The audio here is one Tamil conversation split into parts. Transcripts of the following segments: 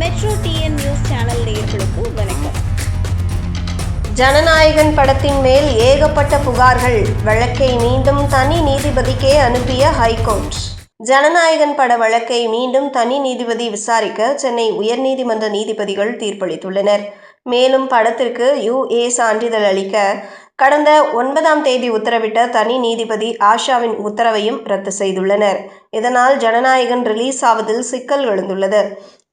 மெட்ரோ டிஎன் நியூஸ் சேனல் நேயர்களுக்கு வணக்கம். ஜனநாயகன் படத்தின் மேல் ஏகப்பட்ட புகார்கள். வழக்கை மீண்டும் தனி நீதிபதிக்கே அனுப்பிய ஹைகோர்ட். ஜனநாயகன் பட வழக்கை மீண்டும் தனி நீதிபதி விசாரிக்க சென்னை உயர்நீதிமன்ற நீதிபதிகள் தீர்ப்பளித்துள்ளனர். மேலும் படத்திற்கு யுஏ சான்றிதழ் அளிக்க கடந்த ஒன்பதாம் தேதி உத்தரவிட்ட தனி நீதிபதி ஆஷாவின் உத்தரவையும் ரத்து செய்துள்ளனர். இதனால் ஜனநாயகன் ரிலீஸ் ஆவதில் சிக்கல் எழுந்துள்ளது.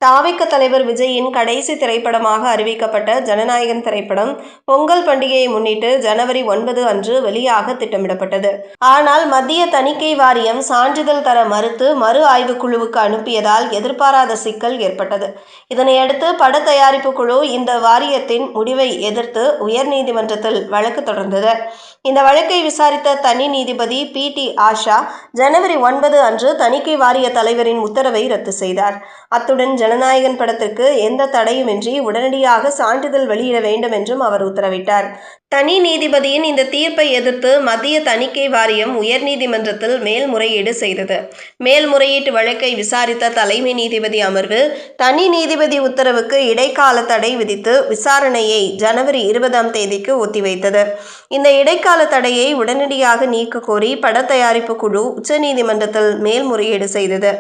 தாவிக்க தலைவர் விஜயின் கடைசி திரைப்படமாக அறிவிக்கப்பட்ட ஜனநாயகன் திரைப்படம் பொங்கல் பண்டிகையை முன்னிட்டு ஜனவரி ஒன்பது அன்று வெளியாக திட்டமிடப்பட்டது. ஆனால் மத்திய தணிக்கை வாரியம் சான்றிதழ் தர மறுத்து மறு ஆய்வு குழுவுக்கு அனுப்பியதால் எதிர்பாராத சிக்கல் ஏற்பட்டது. இதனையடுத்து பட தயாரிப்பு குழு இந்த வாரியத்தின் முடிவை எதிர்த்து உயர்நீதிமன்றத்தில் வழக்கு தொடர்ந்தது. இந்த வழக்கை விசாரித்த தனி நீதிபதி பி. டி. ஆஷா ஜனவரி ஒன்பது அன்று தணிக்கை வாரிய தலைவரின் உத்தரவை ரத்து செய்தார். அத்துடன் ஜனநாயகன் படத்திற்கு எந்த தடையுமின்றி உடனடியாக சான்றிதழ் வெளியிட வேண்டும் என்றும் அவர் உத்தரவிட்டார். தனி நீதிபதியின் இந்த தீர்ப்பை எதிர்த்து மத்திய தணிக்கை வாரியம் உயர்நீதிமன்றத்தில் மேல்முறையீடு செய்தது. மேல்முறையீட்டு வழக்கை விசாரித்த தலைமை நீதிபதி அமர்வு தனி நீதிபதி உத்தரவுக்கு இடைக்கால தடை விதித்து விசாரணையை ஜனவரி இருபதாம் தேதிக்கு ஒத்திவைத்தது. இந்த இடைக்கால தடையை உடனடியாக நீக்க கோரி பட தயாரிப்பு குழு உச்சநீதிமன்றத்தில் மேல்முறையீடு செய்தது.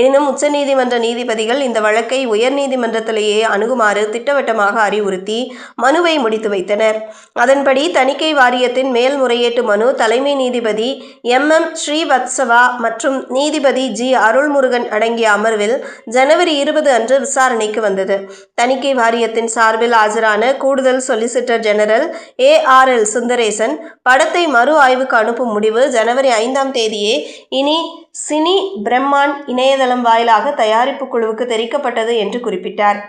எனினும் உச்சநீதிமன்ற நீதிபதிகள் இந்த வழக்கை உயர்நீதிமன்றத்திலேயே அணுகுமாறு திட்டவட்டமாக அறிவுறுத்தி மனுவை முடித்து வைத்தனர். அதன்படி தணிக்கை வாரியத்தின் மேல்முறையீட்டு மனு தலைமை நீதிபதி எம். எம். ஸ்ரீவத்சவா மற்றும் நீதிபதி ஜி. அருள்முருகன் அடங்கிய அமர்வில் ஜனவரி இருபது அன்று விசாரணைக்கு வந்தது. தணிக்கை வாரியத்தின் சார்பில் ஆஜரான கூடுதல் solicitor general A. R. L. Sundaresan படத்தை மறு ஆய்வுக்கு அனுப்பும் முடிவு ஜனவரி ஐந்தாம் தேதியே இனி சினி பிரம்மான் இணையதளம் வாயிலாக தயாரிப்பு குழுவுக்கு தெரிவிக்கப்பட்டது என்று குறிப்பிட்டார்.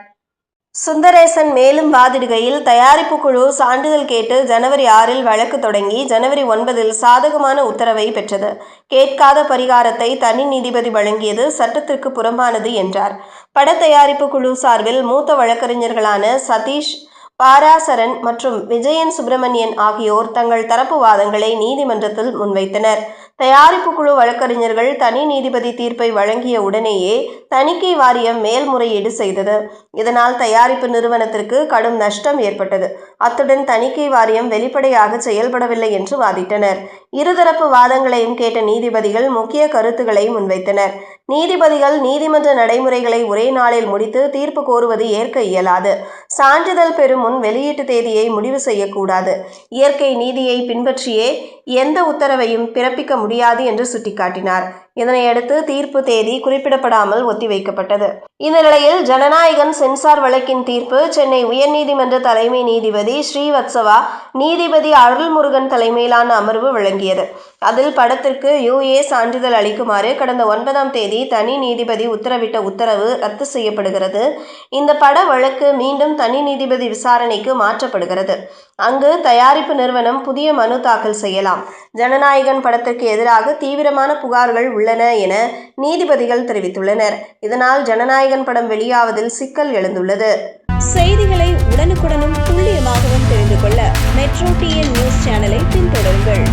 சுந்தரேசன் மேலும் வாதிடுகையில் தயாரிப்பு குழு சான்றிதழ் கேட்டு ஜனவரி ஆறில் வழக்கு தொடங்கி ஜனவரி ஒன்பதில் சாதகமான உத்தரவை பெற்றது. கேட்காத பரிகாரத்தை தனி நீதிபதி வழங்கியது சட்டத்திற்கு புறம்பானது என்றார். பட தயாரிப்பு குழு சார்பில் மூத்த வழக்கறிஞர்களான சதீஷ் பாராசரன் மற்றும் விஜயன் சுப்பிரமணியன் ஆகியோர் தங்கள் தரப்பு வாதங்களை நீதிமன்றத்தில் முன்வைத்தனர். தயாரிப்பு குழு வழக்கறிஞர்கள் தனி நீதிபதி தீர்ப்பை வழங்கிய உடனேயே தணிக்கை வாரியம் மேல்முறையீடு செய்தது. இதனால் தயாரிப்பு நிறுவனத்திற்கு கடும் நஷ்டம் ஏற்பட்டது. அத்துடன் தணிக்கை வாரியம் வெளிப்படையாக செயல்படவில்லை என்று வாதிட்டனர். இருதரப்பு வாதங்களையும் கேட்ட நீதிபதிகள் முக்கிய கருத்துக்களை முன்வைத்தனர். நீதிபதிகள் நீதிமன்ற நடைமுறைகளை ஒரே நாளில் முடித்து தீர்ப்பு கோருவது ஏற்க இயலாது. சான்றிதழ் பெறும் முன் வெளியீட்டு தேதியை முடிவு செய்யக்கூடாது. இயற்கை நீதியை பின்பற்றியே எந்த உத்தரவையும் பிறப்பிக்க முடியாது என்று சுட்டிக்காட்டினார். இதனையடுத்து தீர்ப்பு தேதி குறிப்பிடப்படாமல் ஒத்திவைக்கப்பட்டது. இந்த நிலையில் ஜனநாயகன் சென்சார் வழக்கின் தீர்ப்பு சென்னை உயர்நீதிமன்ற தலைமை நீதிபதி ஸ்ரீவத்சவா நீதிபதி அருள்முருகன் தலைமையிலான அமர்வு வழங்கியது. அதில் படத்திற்கு யுஏ சான்றிதழ் அளிக்குமாறு கடந்த ஒன்பதாம் தேதி தனி நீதிபதி உத்தரவிட்ட உத்தரவு ரத்து செய்யப்படுகிறது. இந்த பட வழக்கு மீண்டும் தனி நீதிபதி விசாரணைக்கு மாற்றப்படுகிறது. அங்கு தயாரிப்பு நிறுவனம் புதிய மனு தாக்கல் செய்யலாம். ஜனநாயகன் படத்திற்கு எதிராக தீவிரமான புகார்கள் உள்ள உள்ளன என நீதிபதிகள் தெரிவித்துள்ளனர். இதனால் ஜனநாயகன் படம் வெளியாவதில் சிக்கல் எழுந்துள்ளது. செய்திகளை உடனுக்குடனும் துல்லியமாகவும் தெரிந்து கொள்ள மெட்ரோ டிஎன் நியூஸ் சேனலை பின்தொடருங்கள்.